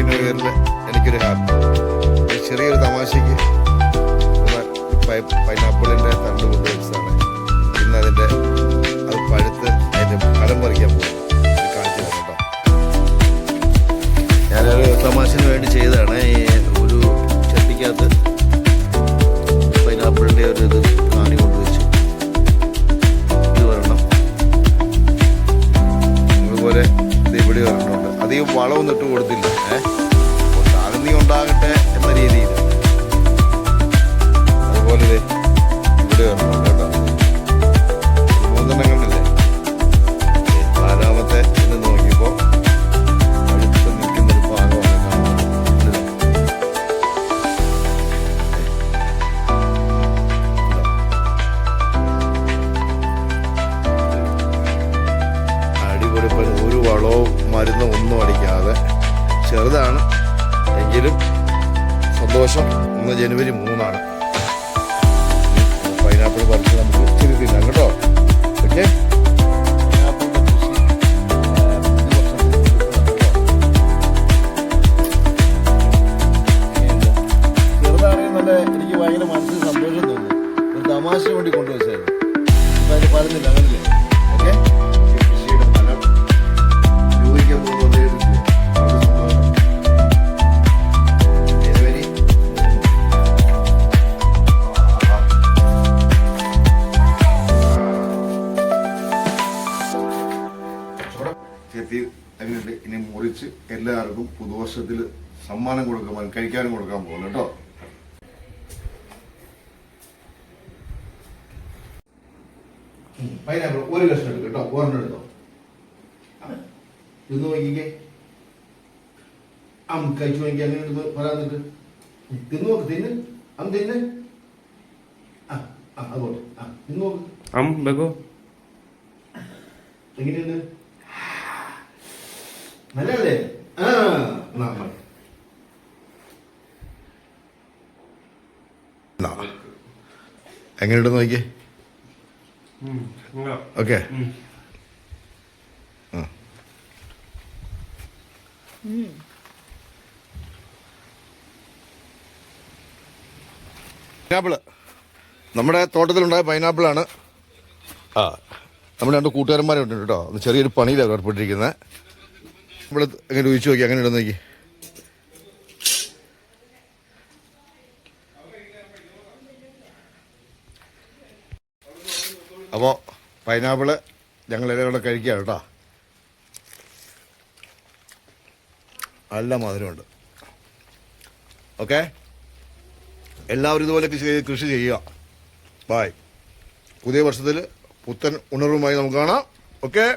Happy new ഇയറിൽ എനിക്കൊരു happy. ചെറിയൊരു തമാശയ്ക്ക് പൈനാപ്പിളിന്റെ തണ്ട് കൊണ്ടുവച്ചതാണ് ഇന്ന് അതിന്റെ അത് പഴുത്ത് അതിന്റെ ഫലം പറിക്കാൻ പോകും കാണിച്ചു തരാം കേട്ടോ. ഞാനൊരു തമാശന് വേണ്ടി ചെയ്തതാണ്. ഈ ഒരു ചട്ടിക്കകത്ത് പൈനാപ്പിളിന്റെ ഒരു ഇത് കാണി കൊണ്ടുവച്ചു ഇത് വരണം. അതുപോലെ ഇത് ഇവിടെ വരണമുണ്ട് അധികം വളമൊന്നും ഇട്ട് കൊടുത്തില്ല. ഏഹ് അടിപൊളി ഒരു വളവും മരുന്നും ഒന്നും അടിക്കാതെ ചെറുതാണ്. എങ്കിലും സന്തോഷം ഇന്ന് ജനുവരി മൂന്നാണ്. പൈനാപ്പിൾ പറിച്ച് നമുക്ക് ഇച്ചിരി തിന്നാം കേട്ടോ. ഓക്കെ എനിക്ക് ഭയങ്കര മനസ്സിൽ സന്തോഷം തോന്നുന്നു. ഒരു തമാശ വേണ്ടി കൊണ്ടുവച്ചായിരുന്നു അതിന് പറഞ്ഞില്ല അങ്ങനല്ലേ? ചെത്തി അങ്ങനെയുണ്ട് ഇനി മുറിച്ച് എല്ലാവർക്കും പുതുവർഷത്തിൽ സമ്മാനം കൊടുക്കാൻ കഴിക്കാനും കൊടുക്കാൻ പോകുന്നു കേട്ടോ. പൈനാപ്പിൾ ഒരു കഷ്ണം എടുക്കും കേട്ടോ ഒരെണ്ണം എടുത്തോ. ഇത് നോക്കിക്കേ അം കഴിച്ചു നോക്കി അങ്ങനെ എടുത്ത് പറയാന്നിട്ട് തിന്നു നോക്ക് തിന്ന്. അം തിന്ന്. ആ ആ ആ തിന്നു നോക്ക്. അം. എങ്ങനെയുണ്ട്? നല്ലല്ലേ ആ നമ്മൾ. എന്നാ. നോക്കിയേ. ഓക്കെ. പൈനാപ്പിൾ നമ്മുടെ തോട്ടത്തിലുണ്ടായ പൈനാപ്പിളാണ് ആ നമ്മുടെ രണ്ട് കൂട്ടുകാരന്മാരെ ഉണ്ട് കേട്ടോ ഒന്ന് ചെറിയൊരു പണിയിലാണ് ഏർപ്പെട്ടിരിക്കുന്നത് നമ്മൾ അങ്ങനെ ഒഴിച്ചു നോക്കി അങ്ങനെ ഇടുന്ന നോക്കി. അപ്പോൾ പൈനാപ്പിൾ ഞങ്ങൾ എല്ലാവരും കൂടെ കഴിക്കുക കേട്ടോ. നല്ല മധുരമുണ്ട്. ഓക്കെ? എല്ലാവരും ഇതുപോലെ കൃഷി കൃഷി ചെയ്യുക. ബായ് പുതിയ വർഷത്തിൽ പുത്തൻ ഉണർവുമായി നമുക്ക് കാണാം. ഓക്കെ?